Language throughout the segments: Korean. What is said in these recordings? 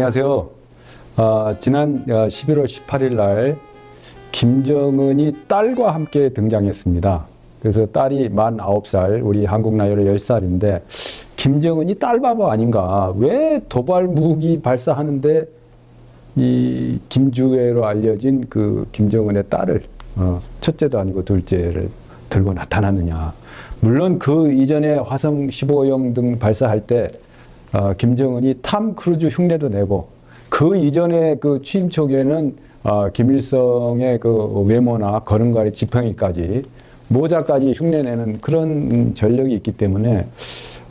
안녕하세요. 어, 지난 11월 18일 날 김정은이 딸과 함께 등장했습니다. 그래서 딸이 만 9살, 우리 한국 나이로 10살인데 김정은이 딸 바보 아닌가? 왜 도발 무기 발사하는데 이 김주애로 알려진 그 김정은의 딸을 어, 첫째도 아니고 둘째를 들고 나타났느냐? 물론 그 이전에 화성 15형 등 발사할 때 어, 김정은이 탐 크루즈 흉내도 내고 그 이전에 그 취임 초기에는 어, 김일성의 그 외모나 걸음걸이 지팡이까지 모자까지 흉내내는 그런 전력이 있기 때문에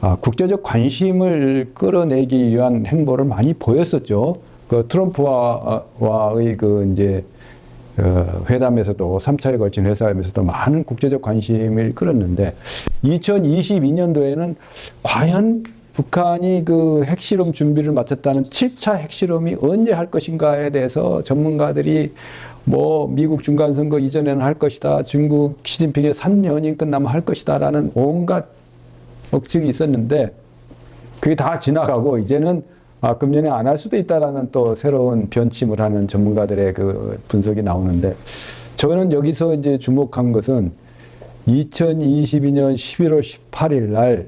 아, 국제적 관심을 끌어내기 위한 행보를 많이 보였었죠. 그 트럼프와의 그 이제 어, 회담에서도 3차에 걸친 회담에서도 많은 국제적 관심을 끌었는데 2022년도에는 과연 북한이 그 핵실험 준비를 마쳤다는 7차 핵실험이 언제 할 것인가에 대해서 전문가들이 뭐 미국 중간선거 이전에는 할 것이다. 중국 시진핑의 3년이 끝나면 할 것이다라는 온갖 억측이 있었는데 그게 다 지나가고 이제는 아, 금년에 안 할 수도 있다라는 또 새로운 변침을 하는 전문가들의 그 분석이 나오는데 저는 여기서 이제 주목한 것은 2022년 11월 18일 날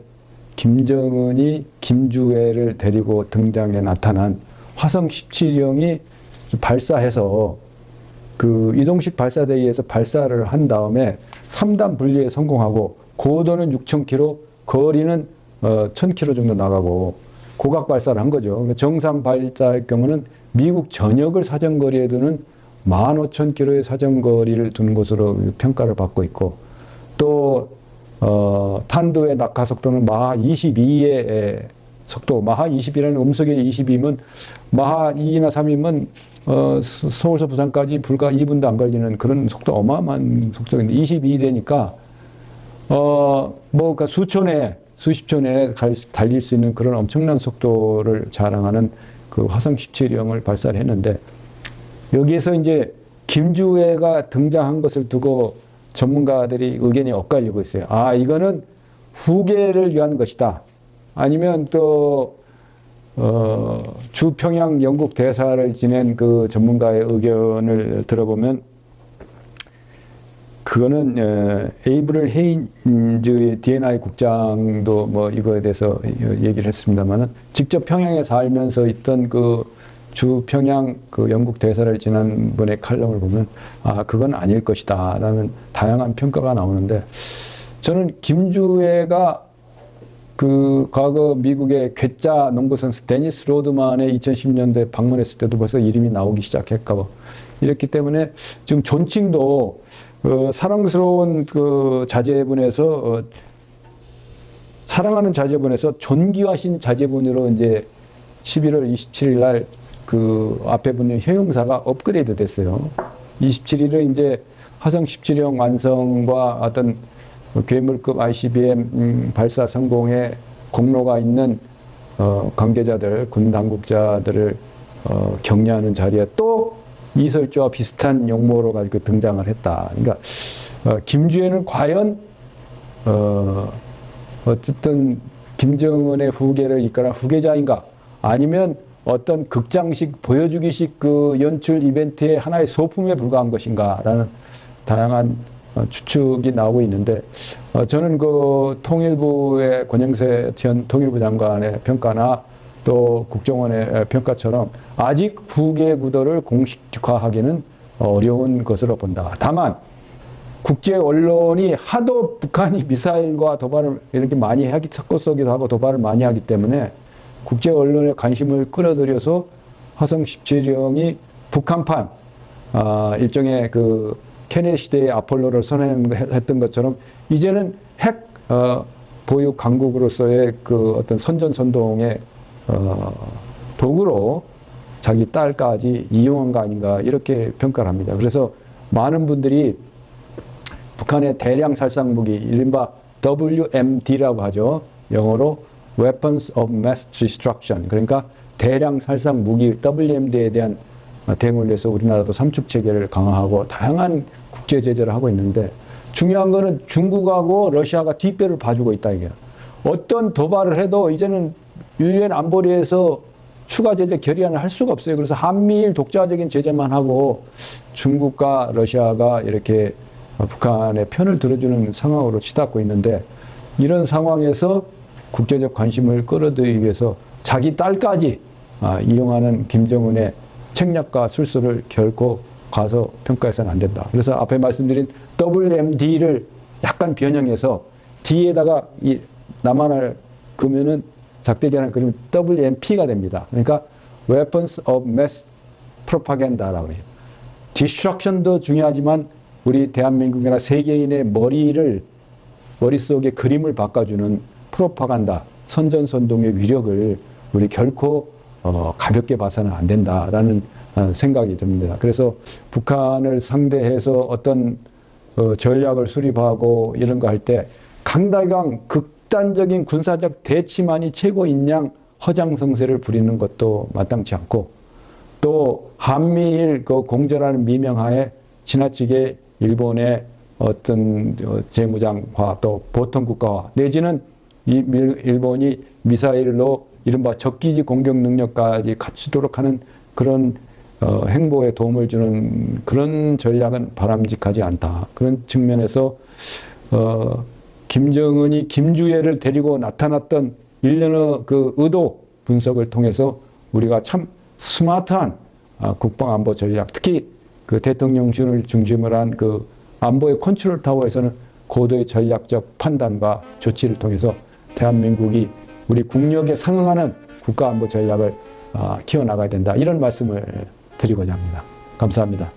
김정은이 김주애를 데리고 등장해 나타난 화성 17형이 발사해서 그 이동식 발사대기에서 발사를 한 다음에 3단 분리에 성공하고 고도는 6,000km, 거리는 어, 1,000km 정도 나가고 고각 발사를 한 거죠. 그러니까 정상 발사의 경우는 미국 전역을 사정거리에 두는 15,000km의 사정거리를 두는 것으로 평가를 받고 있고 또 어, 탄도의 낙하 속도는 마하 22의 속도, 마하 20이라는 음속의 22면 마하 2나 3이면 어, 서- 서울서 부산까지 불과 2분도 안 걸리는 그런 속도 어마어마한 속도인데 22 되니까 어, 뭐, 그러니까 수천에, 수십 천에 갈 수- 달릴 수 있는 그런 엄청난 속도를 자랑하는 그 화성 17형을 발사를 했는데, 여기에서 이제 김주애가 등장한 것을 두고 전문가들이 의견이 엇갈리고 있어요. 아, 이거는 후계를 위한 것이다. 아니면 또, 어, 주평양 영국 대사를 지낸 그 전문가의 의견을 들어보면 그거는 어, 에이브럴 헤인즈의 D&I 국장도 뭐 이거에 대해서 얘기를 했습니다만은 직접 평양에 살면서 있던 그 주 평양 그 영국 대사를 지난 분의 칼럼을 보면 아 그건 아닐 것이다라는 다양한 평가가 나오는데 저는 김주애가 그 과거 미국의 괴짜 농구 선수 데니스 로드만의 2010년대 방문했을 때도 벌써 이름이 나오기 시작했고 이렇기 때문에 지금 존칭도 어, 사랑스러운 그 자제분에서 어, 사랑하는 자제분에서 존귀하신 자제분으로 이제 11월 27일 날 그 앞에 붙는 형용사가 업그레이드 됐어요. 27일은 이제 화성 17형 완성과 어떤 괴물급 ICBM 음, 발사 성공에 공로가 있는 어, 관계자들, 군 당국자들을 어, 격려하는 자리에 또 이설주와 비슷한 용모로 가지고 등장을 했다. 그러니까 어, 김주애는 과연 어, 어쨌든 김정은의 후계를 이끌어 후계자인가 아니면 어떤 극장식 보여주기식 그 연출 이벤트의 하나의 소품에 불과한 것인가라는 다양한 어, 추측이 나오고 있는데 어, 저는 그 통일부의 권영세 전 통일부 장관의 평가나 또 국정원의 평가처럼 아직 후계 구도를 공식화하기는 어려운 것으로 본다. 다만 국제 언론이 하도 북한이 미사일과 도발을 이렇게 많이 하기 섞어 쏘기도 하고 도발을 많이 하기 때문에 국제 언론의 관심을 끌어들여서 화성 17형이 북한판 아, 일종의 그 케네디 시대의 아폴로를 선언했던 것처럼 이제는 핵 어, 보유 강국으로서의 그 어떤 선전선동의 어, 도구로 자기 딸까지 이용한 거 아닌가 이렇게 평가를 합니다. 그래서 많은 분들이 북한의 대량 살상 무기, 이른바 WMD라고 하죠. 영어로 Weapons of Mass Destruction. 그러니까 대량 살상 무기 WMD에 대한 대응을 위해서 우리나라도 삼축 체계를 강화하고 다양한 국제 제재를 하고 있는데 중요한 거는 중국하고 러시아가 뒷배를 봐주고 있다 이게. 어떤 도발을 해도 이제는 유엔 안보리에서 추가 제재 결의안을 할 수가 없어요. 그래서 한미일 독자적인 제재만 하고 중국과 러시아가 이렇게 북한의 편을 들어주는 상황으로 치닫고 있는데 이런 상황에서 국제적 관심을 끌어들이기 위해서 자기 딸까지 아, 이용하는 김정은의 책략과 술수를 결코 가서 평가해서는 안 된다. 그래서 앞에 말씀드린 WMD를 약간 변형해서 D에다가 이 남한을 그으면은 작대기하는 그림 WMP가 됩니다. 그러니까 Weapons of Mass Propaganda라고 해요. 디스트럭션도 중요하지만 우리 대한민국이나 세계인의 머리를 머릿속에 그림을 바꿔주는 프로파간다, 선전선동의 위력을 우리 결코 어, 가볍게 봐서는 안 된다라는 어, 생각이 듭니다. 그래서 북한을 상대해서 어떤 어, 전략을 수립하고 이런 거 할 때 강다강 극단적인 군사적 대치만이 최고인 양 허장성세를 부리는 것도 마땅치 않고 또 한미일 그 공전하는 미명하에 지나치게 일본의 어떤 어, 재무장화 또 보통 국가화 내지는 이 밀- 일본이 미사일로 이른바 적기지 공격 능력까지 갖추도록 하는 그런 어, 행보에 도움을 주는 그런 전략은 바람직하지 않다. 그런 측면에서 어, 김정은이 김주애를 데리고 나타났던 일련의 그 의도 분석을 통해서 우리가 참 스마트한 아, 국방 안보 전략, 특히 그 대통령실을 중심으로 한 그 안보의 컨트롤 타워에서는 고도의 전략적 판단과 조치를 통해서 대한민국이 우리 국력에 상응하는 국가안보 전략을 아, 키워나가야 된다. 이런 말씀을 드리고자 합니다. 감사합니다.